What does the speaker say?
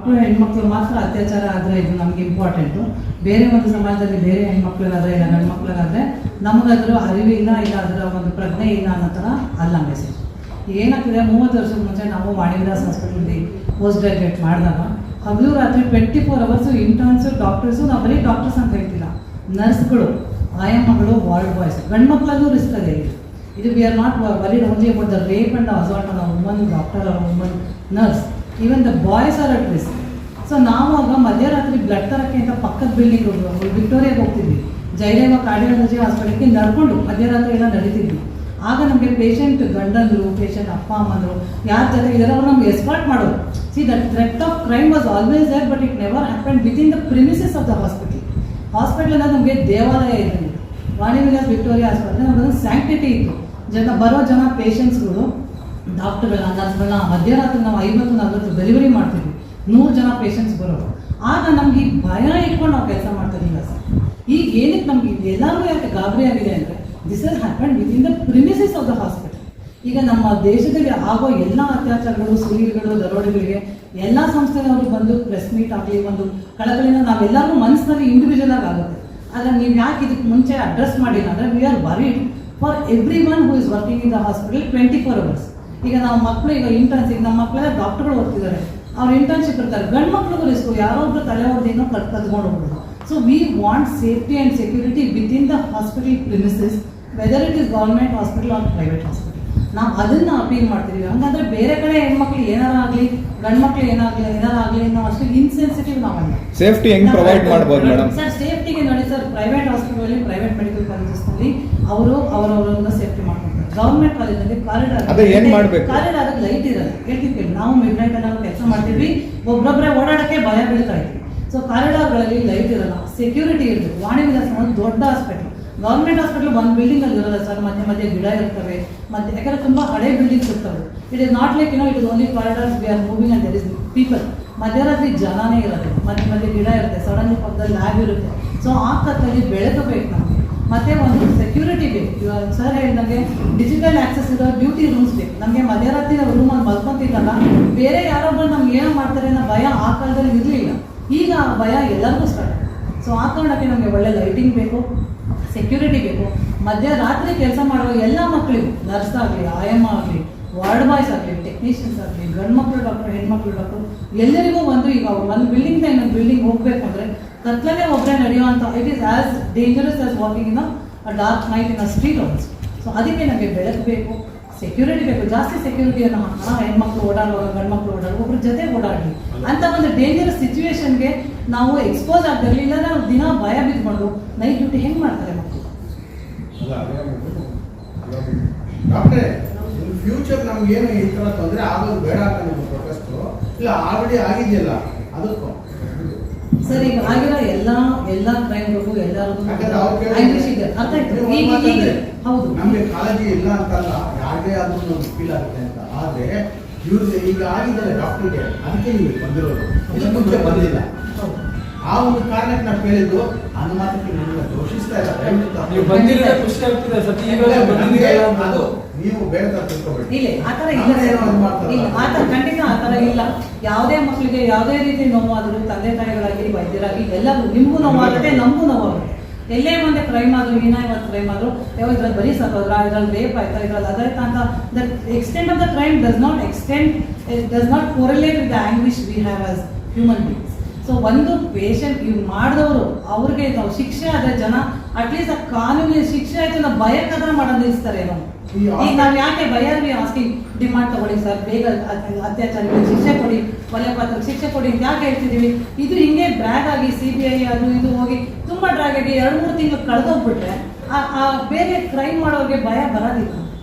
ಮಕ್ಕಳು ಹೆಣ್ಮಕ್ಳು ಮಾತ್ರ ಅತ್ಯಾಚಾರ ಆದರೆ ಇದು ನಮ್ಗೆ ಇಂಪಾರ್ಟೆಂಟು ಬೇರೆ ಒಂದು ಸಮಾಜದಲ್ಲಿ ಬೇರೆ ಹೆಣ್ಮಕ್ಳಿಗಾದ್ರೆ ಇಲ್ಲ ಗಂಡು ಮಕ್ಳಿಗಾದ್ರೆ ನಮಗಾದ್ರೂ ಅರಿವಿಲ್ಲ, ಇಲ್ಲ ಅದರ ಒಂದು ಪ್ರಜ್ಞೆ ಇಲ್ಲ ಅನ್ನೋ ಥರ ಅಲ್ಲ ಮೆಸೇಜ್ ಏನಾಗ್ತಿದೆ, ಮೂವತ್ತು ವರ್ಷದ ಮುಂಚೆ ನಾವು ವಾಣಿವಿಲಾಸ್ ಹಾಸ್ಪಿಟಲ್ಗೆ ಪೋಸ್ಟ್ ಗ್ರಾಜುಯೇಟ್ ಮಾಡಿದಾಗ ಹಗಲು ರಾತ್ರಿ twenty four hours interns doctors ನಾವು ಬರೀ ಡಾಕ್ಟರ್ಸ್ ಅಂತ ಹೇಳ್ತಿಲ್ಲ, ನರ್ಸ್ಗಳು, ಆಯಮ್ಮಗಳು ವಾರ್ಡ್ ಬಾಯ್ಸ್ ಗಂಡು ಮಕ್ಕಳಲ್ಲೂ ರಿಸ್ಕ್ ಅದೇ ಇದು. We are not worried only about the rape and assault on woman doctor or woman nurse even the boys are at risk so ನಾವು ಆಗ ಮಧ್ಯರಾತ್ರಿ ಬ್ಲಡ್ ತರಕ್ಕೆ ಅಂತ ಪಕ್ಕದ ಬಿಲ್ಡಿಂಗ್ ವಿಕ್ಟೋರಿಯಾಗೆ ಹೋಗ್ತಿದ್ವಿ. ಜೈರೇವ ಕಾರ್ಡಿಯಾಲಜಿ ಹಾಸ್ಪಿಟಲ್ಗೆ ನಡ್ಕೊಂಡು ಮಧ್ಯರಾತ್ರಿ ಎಲ್ಲ ನಡೀತಿದ್ವಿ. ಆಗ ನಮಗೆ ಪೇಷಂಟ್ ಗಂಡಂದ್ರು ಪೇಷಂಟ್ ಅಪ್ಪ, ಅಮ್ಮಂದರು, ಯಾರ ಜೊತೆ ಇದ್ದಾರೆ ನಮ್ಗೆ ಎಸ್ಪಾರ್ಟ್ ಮಾಡೋರು. See that threat of crime was always there but it never happen within the premises of the hospital hospital ಎಲ್ಲ ನಮಗೆ ದೇವಾಲಯ ಇದೆ ವಾಣಿ ವಿಲಾಸ್ ವಿಕ್ಟೋರಿಯಾ ಆಸ್ಪತ್ರೆ ನಮ್ಮದೊಂದು ಸ್ಯಾಂಕ್ಟಿಟಿ ಇತ್ತು. ಜನ, ಬರೋ ಜನ ಪೇಷಂಟ್ಸ್ಗಳು ಡಾಕ್ಟರ್ಗಳನ್ನ ನರ್ಸ್ಗಳನ್ನ ಮಧ್ಯರಾತ್ರಿ ನಾವು ಐವತ್ತು, ನಲ್ವತ್ತು ಡೆಲಿವರಿ ಮಾಡ್ತೀವಿ. ನೂರು ಜನ ಪೇಷಂಟ್ಸ್ ಬರೋರು. ಆಗ ನಮ್ಗೆ ಭಯ ಇಟ್ಕೊಂಡು ನಾವು ಕೆಲಸ ಮಾಡ್ತಿರಲಿಲ್ಲ ಸರ್ ಈಗ ಏನಕ್ಕೆ ನಮ್ಗೆ ಎಲ್ಲರೂ ಯಾಕೆ ಗಾಬರಿ ಆಗಿದೆ ಅಂದರೆ this is happen within the premises of the hospital ಈಗ ನಮ್ಮ ದೇಶದಲ್ಲಿ ಆಗೋ ಎಲ್ಲ ಅತ್ಯಾಚಾರಗಳು ಸುಲಿಗೆಗಳು ದರೋಡೆಗಳಿಗೆ ಎಲ್ಲ ಸಂಸ್ಥೆಯವರು ಬಂದು ಪ್ರೆಸ್ ಮೀಟ್ ಆಗಲಿ, ಒಂದು ಕಳಕಳಿನ ನಾವೆಲ್ಲರೂ ಮನಸ್ಸಿನಲ್ಲಿ ಇಂಡಿವಿಜುವಲ್ ಆಗಿ ಆಗುತ್ತೆ. ಆದರೆ ನೀವು ಯಾಕೆ ಇದಕ್ಕೆ ಮುಂಚೆ ಅಡ್ರೆಸ್ ಮಾಡಿಲ್ಲ ಅಂದರೆ we are worried for everyone who is working in the hospital twenty four hours ಈಗ ನಾವು ಮಕ್ಕಳು ಈಗ ಇಂಟರ್ನ್ಸ್ ಈಗ ನಮ್ಮ ಮಕ್ಕಳೆಲ್ಲ ಡಾಕ್ಟರ್ಗಳು ಓದ್ತಿದ್ದಾರೆ. ಅವ್ರು ಇಂಟರ್ನ್ಶಿಪ್ ಇರ್ತಾರೆ. ಗಂಡು ಮಕ್ಳಿಗೂ ರಿಸ್ಕು ಯಾರೋ ಒಬ್ರು ತಲೆ ಹೊಡೆದೇನೋ ಕಟ್ ಕದ್ಕೊಂಡು ಹೋಗ್ಬೋದು so we want safety and security within the hospital premises whether it is government hospital or private hospital ನಾವು ಅದನ್ನ ಅಪೀಲ್ ಮಾಡ್ತೀವಿ. ಹಂಗಂದ್ರೆ ಬೇರೆ ಕಡೆ ಹೆಣ್ಮಕ್ಳು ಏನಾರ ಆಗಲಿ ಗಂಡು ಮಕ್ಳು ಏನಾಗಲಿ ಏನಾರ ಆಗಲಿ ನಾವು ಅಷ್ಟು ಇನ್ಸೆನ್ಸಿಟಿವ್ ನಾವಲ್ಲ. ಸೇಫ್ಟಿ ಹೆಂಗ್ ಪ್ರೊವೈಡ್ ಮಾಡ್ಬೋದು ಮೇಡಮ್ ಸರ್ ಸೇಫ್ಟಿಗೆ ನೋಡಿ sir private hospital private medical ಕಾಲೇಜಸ್ನಲ್ಲಿ ಅವರು ಮಾಡ್ಕೊಂತಾರೆ ಗೌರ್ಮೆಂಟ್ ಕಾಲೇಜಲ್ಲಿ ಕಾರಿಡಾರ್ ಅದೇ ಏನ್ ಮಾಡ್ಬೇಕು? ಕಾರಿಡಾರ್ ಲೈಟ್ ಇರಲ್ಲ. ಹೇಳ್ತೀವಿ ಕೇಳಿ ನಾವು ಮಿಡ್ ನೈಟ್ ನಾವು ಕೆಲಸ ಮಾಡ್ತೀವಿ ಒಬ್ಬೊಬ್ಬರೇ ಓಡಾಡಕ್ಕೆ ಭಯ ಬೀಳ್ತಾ ಇದ್ವಿ ಸೊ ಕಾರಿಡಾರ್ಗಳಲ್ಲಿ ಲೈಟ್ ಇರಲ್ಲ ಸೆಕ್ಯೂರಿಟಿ ಇರಬೇಕು. ವಾಣಿ ವಿಲಾಸ ಒಂದು ದೊಡ್ಡ ಹಾಸ್ಪಿಟಲ್ ಗೌರ್ಮೆಂಟ್ ಹಾಸ್ಪಿಟಲ್ ಒಂದು ಬಿಲ್ಡಿಂಗ್ ಅಲ್ಲಿ ಇರಲ್ಲ ಸರ್ ಮಧ್ಯೆ ಮಧ್ಯೆ ಗಿಡ ಇರ್ತವೆ ಮತ್ತೆ ಯಾಕಂದ್ರೆ ತುಂಬಾ ಹಳೆ ಬಿಲ್ಡಿಂಗ್ಸ್ ಇರ್ತವೆ. It is not like no it is only corridors we are moving and there is people ಮಧ್ಯರಾತ್ರಿ ಜನನೇ ಇರುತ್ತೆ ಮಧ್ಯೆ ಮಧ್ಯೆ ಗಿಡ ಇರುತ್ತೆ ಸಡನ್ಲಿ ಪಕ್ಕದಲ್ಲಿ ಲ್ಯಾಬ್ ಇರುತ್ತೆ. ಸೊ ಆ ಕತ್ತಲ್ಲಿ ಬೆಳಕು ಬೇಕು ನಮಗೆ ಮತ್ತೆ ಒಂದು ಸೆಕ್ಯೂರಿಟಿ ಬೇಕು. ಇವಾಗ ಸರ್ ಹೇಳಿದಂಗೆ ಡಿಜಿಟಲ್ ಆಕ್ಸೆಸ್ ಇರೋ ಡ್ಯೂಟಿ ರೂಮ್ಸ್ ಬೇಕು. ನಮಗೆ ಮಧ್ಯರಾತ್ರಿ ನಾವು ರೂಮಲ್ಲಿ ಮಲ್ಕೊತಿಲ್ಲ ಬೇರೆ ಯಾರೊಬ್ಬರು ನಮ್ಗೆ ಏನೋ ಮಾಡ್ತಾರೆ ಅನ್ನೋ ಭಯ ಆ ಕಾಲದಲ್ಲಿ ಇರಲಿಲ್ಲ. ಈಗ ಆ ಭಯ ಎಲ್ಲರಿಗೂ ಸ್ಟಾರ್ಟ್ ಸೊ ಆ ಕಾರಣಕ್ಕೆ ನಮಗೆ ಒಳ್ಳೆ ಲೈಟಿಂಗ್ ಬೇಕು ಸೆಕ್ಯೂರಿಟಿ ಬೇಕು. ಮಧ್ಯರಾತ್ರಿ ಕೆಲಸ ಮಾಡುವ ಎಲ್ಲ ಮಕ್ಕಳಿಗೂ ನರ್ಸ್ ಆಗಲಿ ಆಯಮ್ಮ ಆಗಲಿ ವಾರ್ಡ್ ಬಾಯ್ಸ್ ಆಗಲಿ ಟೆಕ್ನಿಷಿಯನ್ಸ್ ಆಗಲಿ ಗಂಡು ಮಕ್ಕಳು ಡಾಕ್ಟರ್, ಹೆಣ್ಮಕ್ಳು ಡಾಕ್ಟರ್, ಎಲ್ಲರಿಗೂ ಒಂದು ಈಗ ಒಂದು ಬಿಲ್ಡಿಂಗ್ ಇನ್ನೊಂದು ಬಿಲ್ಡಿಂಗ್ ಹೋಗ್ಬೇಕು ಕತ್ಲಲ್ಲೇ ಒಬ್ಬರೇ ನಡೆಯುವಂಥ it is as dangerous as walking in dark night in a street also so ಅದಕ್ಕೆ ನಮಗೆ ಬೆಳಕು ಬೇಕು ಸೆಕ್ಯೂರಿಟಿ ಬೇಕು. ಜಾಸ್ತಿ ಸೆಕ್ಯೂರಿಟಿಯನ್ನು ಹಾಕೋಣ ಹೆಣ್ಮಕ್ಳು ಓಡಾಡುವಾಗ, ಗಂಡ್ಮಕ್ಳು ಓಡಾಡುವ ಒಬ್ರ ಜೊತೆ ಓಡಾಡಲಿ. ಅಂತ ಒಂದು ಡೇಂಜರಸ್ ಸಿಚುವೇಶನ್ಗೆ ನಾವು ಎಕ್ಸ್ಪೋಸ್ ಆಗ್ತಿರಲಿ ಇಲ್ಲ ನಾವು ದಿನ ಭಯ ಬಿದ್ಕೊಂಡು ನೈಟ್ ಡ್ಯೂಟಿ ಹೆಂಗೆ ಮಾಡ್ತಾರೆ ಮಕ್ಕಳು ಡಾಕ್ಟ್ರೆ ಫ್ಯೂಚರ್ ನಮ್ಗೇನು ಈ ಥರ ತೊಂದರೆ ಆಗೋದು ಬೇಡ ಅಂತ ಪ್ರೊಟೆಸ್ಟು ಇಲ್ಲ ಆಲ್ರೆಡಿ ಆಗಿದೆಯಲ್ಲ, ಅದಕ್ಕೂ. ಸರ್ ಈಗ ಆಗಿರೋ ಎಲ್ಲ ಎಲ್ಲ ಕ್ರೈಮ್ ಎಲ್ಲರಿಗೂ ಎಲ್ಲರೂ ಅರ್ಥ ಆಯ್ತು. ನೀವು ಈಗ ಈಗ ಹೌದು. ನಮಗೆ ಕಾಳಜಿ ಇಲ್ಲ ಅಂತಲ್ಲ ಯಾರದೇ ಆದ್ರೂ ನಮ್ಗೆ ಫೀಲ್ ಆಗುತ್ತೆ ಅಂತ. ಆದ್ರೆ ಇವ್ರಿಗೆ ಈಗ ಆಗಿದ್ದಾರೆ ಡಾಕ್ಟರ್ಗೆ ಅದಕ್ಕೆ ನೀವು ಬಂದಿರೋದು. ಇದಕ್ಕೆ ಮುಂಚೆ ಬಂದಿಲ್ಲ. ಹೌದು. ಆ ಒಂದು ಕಾರಣಕ್ಕೆ ನಾವು ಕೇಳಿದ್ದು ಅನುಮಾನಕ್ಕೆ ನಿಮ್ಮನ್ನ ದೋಷಿಸ್ತಾ ಇಲ್ಲ ನೀವು ಖುಷಿ ಆಗ್ತಿದೆ ಸತಿ ಅದು ನೀವು ತರ ತಿಳ್ಕೊಬೇಡಿ. ಇಲ್ಲ ಆ ಥರ ಇಲ್ಲ ನಮ್ಗೆ ಏನೋ ಒಂದು ಮಾಡ್ತಾರಲ್ಲ. ಇಲ್ಲ ಆ ಥರ ಖಂಡಿತ ಆ ಥರ ಇಲ್ಲ. ಯಾವುದೇ ಮಕ್ಕಳಿಗೆ ಯಾವುದೇ ರೀತಿ ನೋವಾದರೂ ತಂದೆ ತಾಯಿಗಳಾಗಿ ವೈದ್ಯರಾಗಿ ಎಲ್ಲರೂ ನಿಮಗೂ ನೋವಾಗುತ್ತೆ ನಮಗೂ ನೋವಾಗುತ್ತೆ. ಎಲ್ಲೇ ಮುಂದೆ ಕ್ರೈಮ್ ಆದರೂ ಹೀನಾಯವಾದ ಕ್ರೈಮ್ ಆದರೂ ಯಾವ ಇದ್ರಲ್ಲಿ ಬರೀ ಸತ್ತೋದ್ರ ಇದ್ರಲ್ಲಿ ರೇಪ್ ಆಯ್ತಾ ಇದ್ರಲ್ಲಿ ಅದೇ ಅಂತ the extent of the crime does not extend does not correlate with the anguish we have as human beings so ಒಂದು ಪೇಷಂಟ್ ಇವ್ ಮಾಡಿದವರು ಅವ್ರಿಗೆ ನಾವು ಶಿಕ್ಷೆ ಆದ್ರೆ ಜನ ಅಟ್ಲೀಸ್ಟ್ ಆ ಕಾನೂನಿನ ಶಿಕ್ಷೆ ಆಯ್ತು ನಾವು ಭಯಕ್ಕಾದ್ರೆ ಮಾಡೋದು ನಿಲ್ಲಿಸ್ತಾರೆ ನಾವು ಈಗ ನಾವು ಯಾಕೆ ಭಯ ಆಸ್ತಿ ಡಿಮಾಂಡ್ ತಗೊಳ್ಳಿ ಸರ್ ಬೇಗ ಅತ್ಯಾಚಾರ ಅತ್ಯಾಚಾರಕ್ಕೆ ಶಿಕ್ಷೆ ಕೊಡಿ ಕೊಲೆ ಪಾತ್ರ ಶಿಕ್ಷೆ ಕೊಡಿ ಅಂತ ಯಾಕೆ ಹೇಳ್ತಿದೀವಿ ಇದು ಹಿಂಗೆ ಡ್ರ್ಯಾಗ್ ಆಗಿ ಸಿ ಬಿ ಐ ಅದು ಇದು ಹೋಗಿ ತುಂಬಾ ಡ್ರ್ಯಾಗ್ ಆಗಿ ಎರಡು ಮೂರು ತಿಂಗಳು ಕಳೆದೋಗ್ಬಿಟ್ರೆ ಆ ಬೇರೆ ಕ್ರೈಮ್ ಮಾಡೋರಿಗೆ ಭಯ ಬರೋದಿಲ್ಲ.